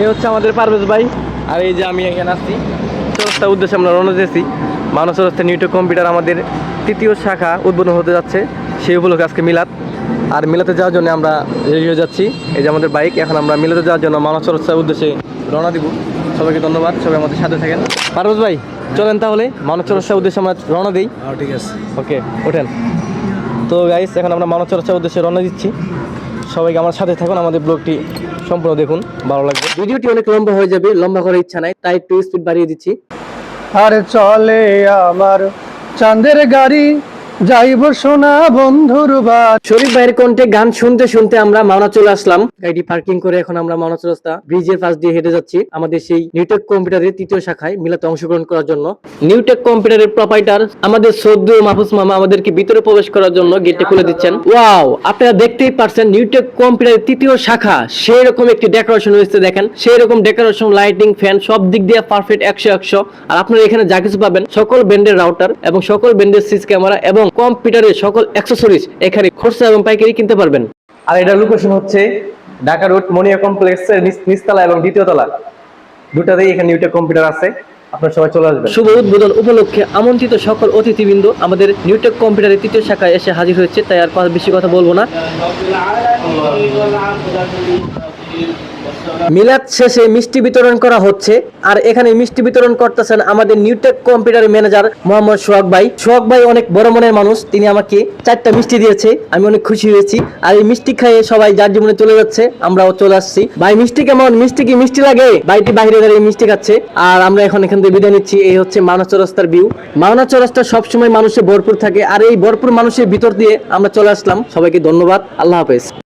এই হচ্ছে আমাদের পারভেজ ভাই। আর এই যে আমি এখানে আসছি চৌরাস্তার উদ্দেশ্যে আমরা রওনা দিয়েছি। মানব চৌরাস্তা নিউটক কম্পিউটার আমাদের তৃতীয় শাখা উদ্বোধন হতে যাচ্ছে। সেই উপলক্ষে আজকে মিলাদ। আর মিলাতে যাওয়ার জন্য আমরা রেডি হয়ে যাচ্ছি। এই যে আমাদের বাইক এখন আমরা মিলাতে যাওয়ার জন্য মানব চৌরাস্তার উদ্দেশ্যে রওনা দিব। সবাইকে ধন্যবাদ। সবাই আমাদের সাথে থাকেন। পারভেজ ভাই চলেন তাহলে। মানব চৌরাস্তার উদ্দেশ্যে আমরা রওনা দিই। হ্যাঁ ঠিক আছে। ওকে ওঠেন। তো গাইস এখন আমরা মানব চর্চার উদ্দেশ্যে রওনা দিচ্ছি। সবাইকে আমার সাথে থাকুন আমাদের ব্লগটি সম্পূর্ণ দেখুন ভালো লাগবে। ভিডিওটি অনেক লম্বা হয়ে যাবে লম্বা করার ইচ্ছা নাই তাই একটু স্পিড বাড়িয়ে দিচ্ছি। আর চলে আমার চাঁদের গাড়ি যাইব সোনা বন্ধুর শরীফ ভাইয়ের কণ্ঠে গান শুনতে শুনতে আমরা মাওনা চলে আসলাম। পার্কিং করে এখন আমরা মাওনা ব্রিজের পাশ দিয়ে হেঁটে যাচ্ছি। আমাদের সেই নিউটেক কম্পিউটারের তৃতীয় শাখায় মিলাতে অংশগ্রহণ করার জন্য। নিউটেক কম্পিউটারের প্রপাইটার আমাদের সদ্য মাহফুজ মামা আমাদেরকে ভিতরে প্রবেশ করার জন্য গেটটি খুলে দিচ্ছেন। ওয়াও আপনারা দেখতেই পারছেন নিউটেক কম্পিউটারের তৃতীয় শাখা। সেই রকম একটি ডেকোরেশন হয়েছে, দেখেন। সেই রকম ডেকোরেশন লাইটিং ফ্যান সব দিক দিয়ে পারফেক্ট একশো একশো। আর আপনারা এখানে যা কিছু পাবেন, সকল ব্র্যান্ডের রাউটার এবং সকল ব্র্যান্ডের সিস ক্যামেরা এবং কম্পিউটারের সকল অ্যাক্সেসরিজ এখানে খুচরা এবং পাইকারি কিনতে পারবেন। আর এটা লোকেশন হচ্ছে ঢাকা রোড মনিয়া কমপ্লেক্সের নিচ- নিচতলা এবং দ্বিতীয় তলা। দুটাতেই এখানে নিউটেক কম্পিউটার আছে আপনারা সবাই চলে আসবেন। শুভ উদ্বোধন উপলক্ষে আমন্ত্রিত সকল অতিথিবৃন্দ আমাদের নিউটেক কম্পিউটারের তৃতীয় শাখায় এসে হাজির হয়েছে তাই আর বেশি কথা বলব না। মিলাদ শেষে মিষ্টি বিতরণ করা হচ্ছে, আর এখানে মিষ্টি বিতরণ করতেছেন আমাদের Newtech computer manager Mohammad Sohag ভাই। সোহাগ ভাই অনেক বড় মনের মানুষ, তিনি আমাকে চারটা মিষ্টি দিয়েছে, আমি অনেক খুশি হয়েছি। আর এই মিষ্টি খেয়ে সবাই যার জীবনে চলে যাচ্ছে, আমরাও চলে আসছি। ভাই, মিষ্টি কেমন? মিষ্টি কি মিষ্টি লাগে? ভাইটি বাইরে দাঁড়িয়ে মিষ্টি খাচ্ছে। আর আমরা এখন এখান থেকে বিদায় নিচ্ছি, এই হচ্ছে মানস চৌরাস্তার ভিউ মানস চৌরাস্তা সবসময় মানুষে ভরপুর থাকে, আর এই ভরপুর মানুষের ভিতর দিয়ে আমরা চলে আসলাম। সবাইকে ধন্যবাদ, আল্লাহ হাফেজ।